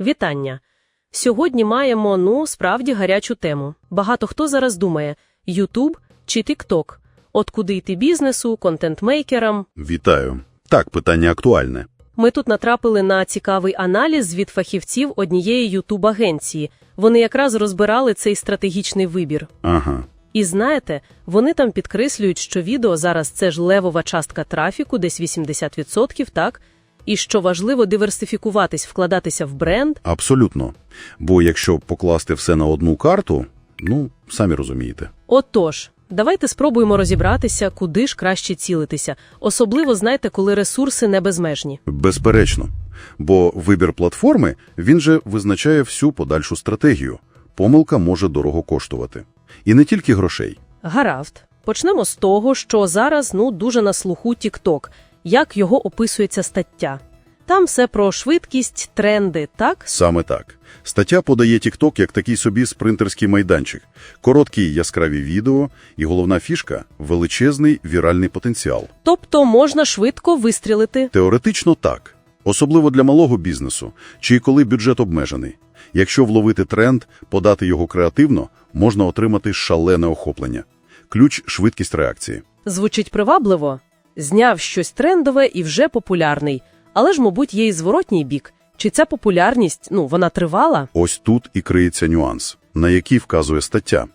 Вітання! Сьогодні маємо, ну, справді гарячу тему. Багато хто зараз думає – Ютуб чи Тікток? От куди йти бізнесу, контент-мейкерам? Вітаю. Так, питання актуальне. Ми тут натрапили на цікавий аналіз від фахівців однієї Ютуб-агенції. Вони якраз розбирали цей стратегічний вибір. Ага. І знаєте, вони там підкреслюють, що відео зараз це ж левова частка трафіку, десь 80%, так? І що важливо диверсифікуватись, вкладатися в бренд. Абсолютно. Бо якщо покласти все на одну карту, ну, самі розумієте. Отож, давайте спробуємо розібратися, куди ж краще цілитися. Особливо, знаєте, коли ресурси не безмежні. Безперечно. Бо вибір платформи, він же визначає всю подальшу стратегію. Помилка може дорого коштувати. І не тільки грошей. Гаразд. Почнемо з того, що зараз ну дуже на слуху TikTok. Як його описується стаття? Там все про швидкість, тренди, так? Саме так. Стаття подає TikTok як такий собі спринтерський майданчик. Короткі яскраві відео і головна фішка – величезний віральний потенціал. Тобто можна швидко вистрілити. Теоретично так. Особливо для малого бізнесу, чи коли бюджет обмежений. Якщо вловити тренд, подати його креативно, можна отримати шалене охоплення. Ключ – швидкість реакції. Звучить привабливо. Зняв щось трендове і вже популярний. Але ж, мабуть, є і зворотній бік. Чи ця популярність, ну, вона тривала? Ось тут і криється нюанс, на який вказує стаття.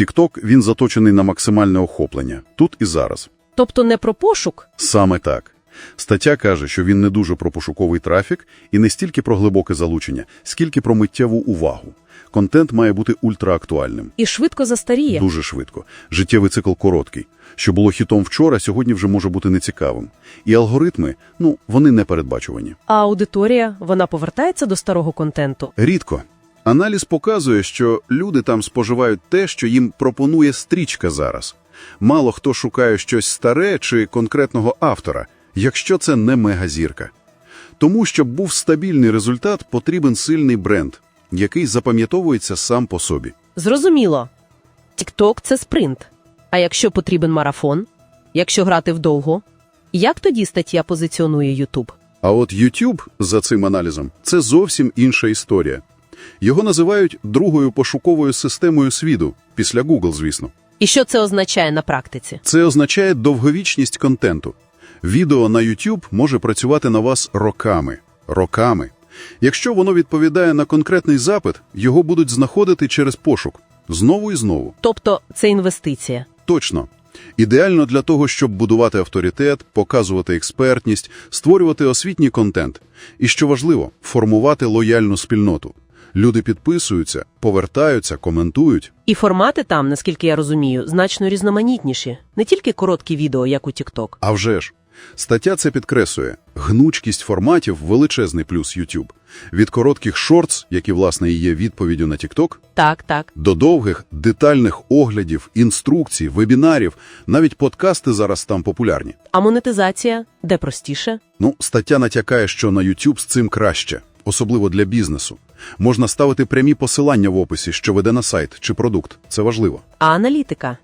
TikTok, він заточений на максимальне охоплення, тут і зараз. Тобто не про пошук? Саме так. Стаття каже, що він не дуже про пошуковий трафік і не стільки про глибоке залучення, скільки про миттєву увагу. Контент має бути ультраактуальним. І швидко застаріє. Дуже швидко. Життєвий цикл короткий. Що було хітом вчора, сьогодні вже може бути нецікавим. І алгоритми, ну, вони не передбачувані. А аудиторія, вона повертається до старого контенту. Рідко. Аналіз показує, що люди там споживають те, що їм пропонує стрічка зараз. Мало хто шукає щось старе чи конкретного автора, якщо це не мегазірка. Тому, щоб був стабільний результат, потрібен сильний бренд, який запам'ятовується сам по собі. Зрозуміло. Тікток це спринт. А якщо потрібен марафон? Якщо грати вдовго? Як тоді стаття позиціонує Ютуб? А от YouTube за цим аналізом це зовсім інша історія. Його називають другою пошуковою системою світу, після Google, звісно. І що це означає на практиці? Це означає довговічність контенту. Відео на YouTube може працювати на вас роками. Роками. Якщо воно відповідає на конкретний запит, його будуть знаходити через пошук. Знову і знову. Тобто це інвестиція. Точно. Ідеально для того, щоб будувати авторитет, показувати експертність, створювати освітній контент. І, що важливо, формувати лояльну спільноту. Люди підписуються, повертаються, коментують. І формати там, наскільки я розумію, значно різноманітніші. Не тільки короткі відео, як у TikTok. А вже ж. Стаття це підкреслює. Гнучкість форматів – величезний плюс YouTube. Від коротких шортс, які, власне, і є відповіддю на TikTok, Так, так. до довгих, детальних оглядів, інструкцій, вебінарів. Навіть подкасти зараз там популярні. А монетизація де простіше? Ну, стаття натякає, що на YouTube з цим краще, особливо для бізнесу. Можна ставити прямі посилання в описі, що веде на сайт чи продукт. Це важливо. А аналітика?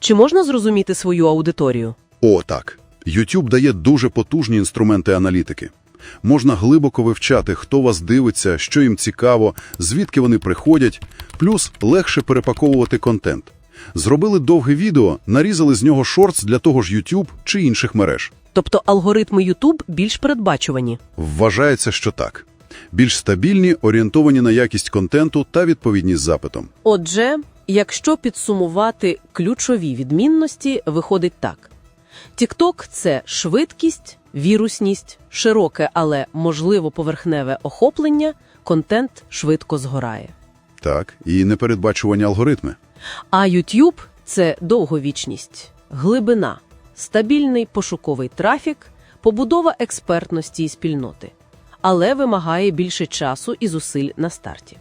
Чи можна зрозуміти свою аудиторію? О, так. YouTube дає дуже потужні інструменти аналітики. Можна глибоко вивчати, хто вас дивиться, що їм цікаво, звідки вони приходять, плюс легше перепаковувати контент. Зробили довге відео, нарізали з нього шортс для того ж YouTube чи інших мереж. Тобто алгоритми YouTube більш передбачувані. Вважається, що так. Більш стабільні, орієнтовані на якість контенту та відповідність запитом. Отже, якщо підсумувати ключові відмінності, виходить так: TikTok – це швидкість, вірусність, широке, але можливо поверхневе охоплення, контент швидко згорає. Так, і непередбачувані алгоритми. А YouTube – це довговічність, глибина, стабільний пошуковий трафік, побудова експертності і спільноти, але вимагає більше часу і зусиль на старті.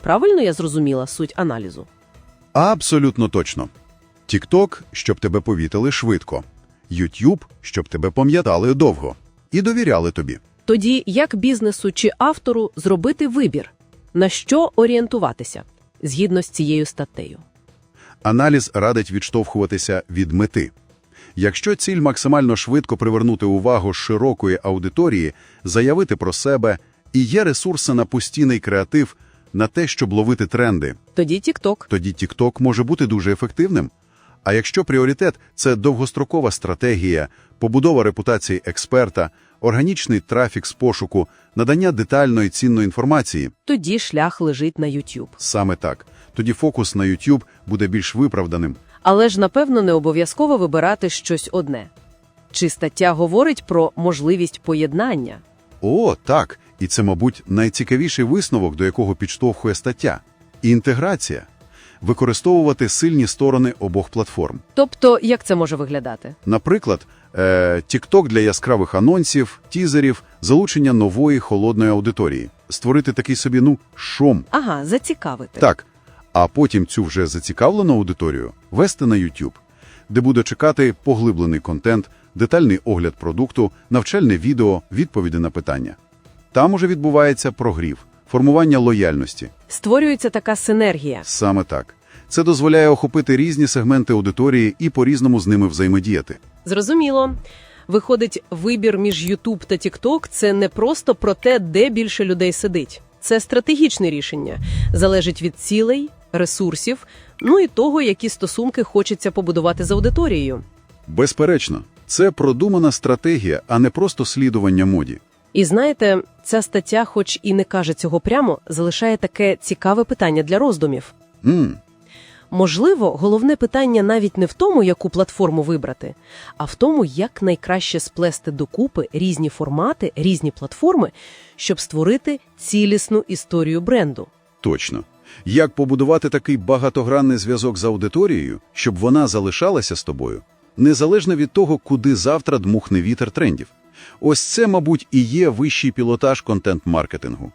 Правильно я зрозуміла суть аналізу? Абсолютно точно. TikTok, щоб тебе повітили швидко. YouTube, щоб тебе пам'ятали довго. І довіряли тобі. Тоді як бізнесу чи автору зробити вибір, на що орієнтуватися згідно з цією статтею? Аналіз радить відштовхуватися від мети. Якщо ціль максимально швидко привернути увагу широкої аудиторії, заявити про себе, і є ресурси на постійний креатив, на те, щоб ловити тренди. Тоді TikTok. Тоді TikTok може бути дуже ефективним. А якщо пріоритет – це довгострокова стратегія, побудова репутації експерта, органічний трафік з пошуку, надання детальної цінної інформації, Тоді шлях лежить на YouTube. саме так, тоді фокус на YouTube буде більш виправданим. Але ж, напевно, не обов'язково вибирати щось одне. Чи стаття говорить про можливість поєднання? О, так, і це, мабуть, найцікавіший висновок, до якого підштовхує стаття – інтеграція. Використовувати сильні сторони обох платформ. Тобто, як це може виглядати? Наприклад, е, TikTok для яскравих анонсів, тізерів, залучення нової холодної аудиторії. Створити такий собі, ну, шум. Ага, зацікавити. Так. А потім цю вже зацікавлену аудиторію вести на YouTube, де буде чекати поглиблений контент, детальний огляд продукту, навчальне відео, відповіді на питання. Там уже відбувається прогрів, формування лояльності. Створюється така синергія. Саме так. Це дозволяє охопити різні сегменти аудиторії і по-різному з ними взаємодіяти. Зрозуміло. Виходить, вибір між YouTube та TikTok – це не просто про те, де більше людей сидить. Це стратегічне рішення. Залежить від цілей, ресурсів, ну і того, які стосунки хочеться побудувати з аудиторією. Безперечно, це продумана стратегія, а не просто слідування моді. І знаєте, ця стаття, хоч і не каже цього прямо, залишає таке цікаве питання для роздумів. м Можливо, головне питання навіть не в тому, яку платформу вибрати, а в тому, як найкраще сплести докупи різні формати, різні платформи, щоб створити цілісну історію бренду. точно. Як побудувати такий багатогранний зв'язок з аудиторією, щоб вона залишалася з тобою, незалежно від того, куди завтра дмухне вітер трендів. Ось це, мабуть, і є вищий пілотаж контент-маркетингу.